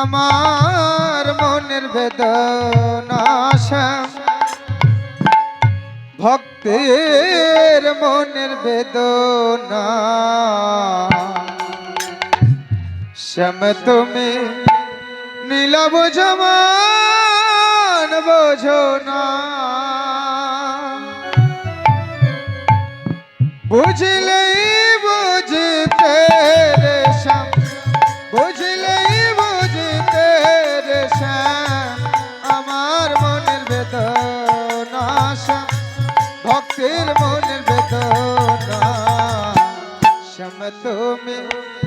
আমার মনের বেদনা শ্যাম ভক্তের মনের বেদনা। শ্যাম তুমি নীলব জমান বোঝো না। বুঝলেই ভক্তির মনের বেদনা শ্যাম তুমি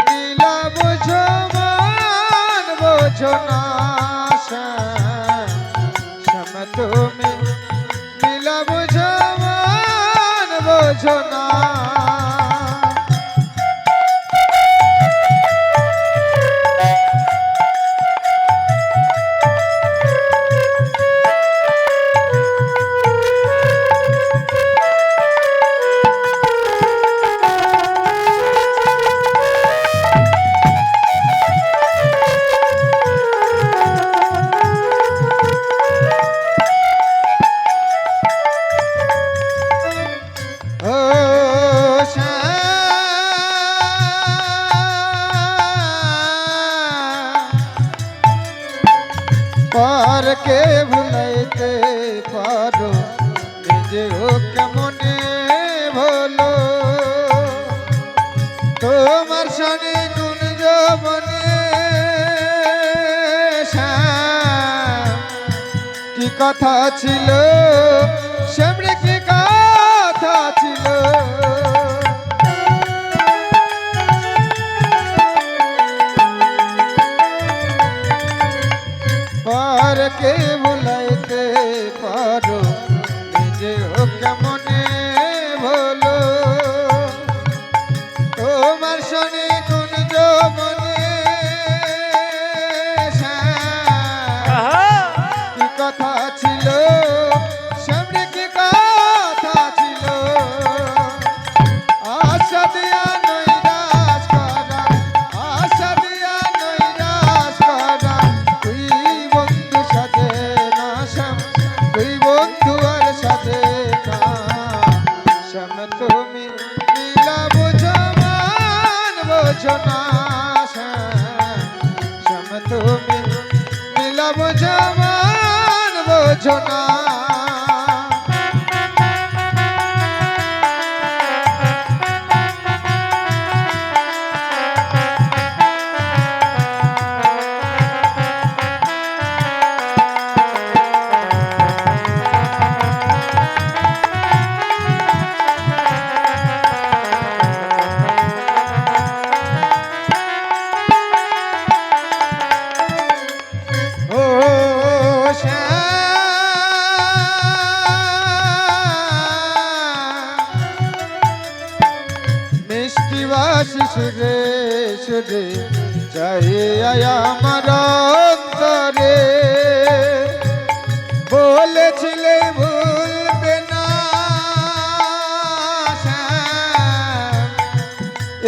নীলা বুঝো মান বোঝো না শ্যাম শ্যাম তুমি নীলা বুঝো মান বোঝো না পারকে ভুলাইতে পারো। নিজেও কেমনে ভালো? তোমার সনে গুণ যবনে কি কথা ছিল সামনে কি কে ভুলাইতে পারো। নিজেও কেমনে বলো তোমার শনি কোন যৌবনে কি কথা ছিল? নীলা বুঝো শ্যাম মিষ্টি বাসি সুরে সুরে চাই আমার অন্তরে। বলেছিলে ভুলবে না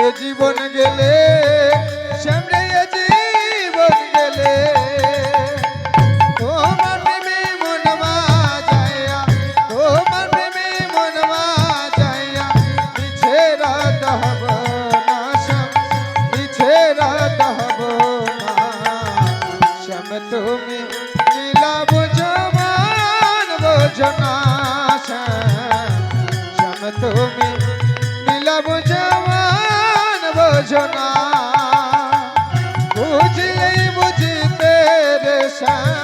এ জীবন গেলে, সামনে এ জীবন গেলে। তোমার মন মাজায়া তোমার প্রেমে মান বোঝো না শ্যাম তুমি নীলা বুঝো মান বোঝো না বুঝলেই বুঝতে রে শ্যাম।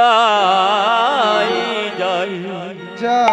Ah.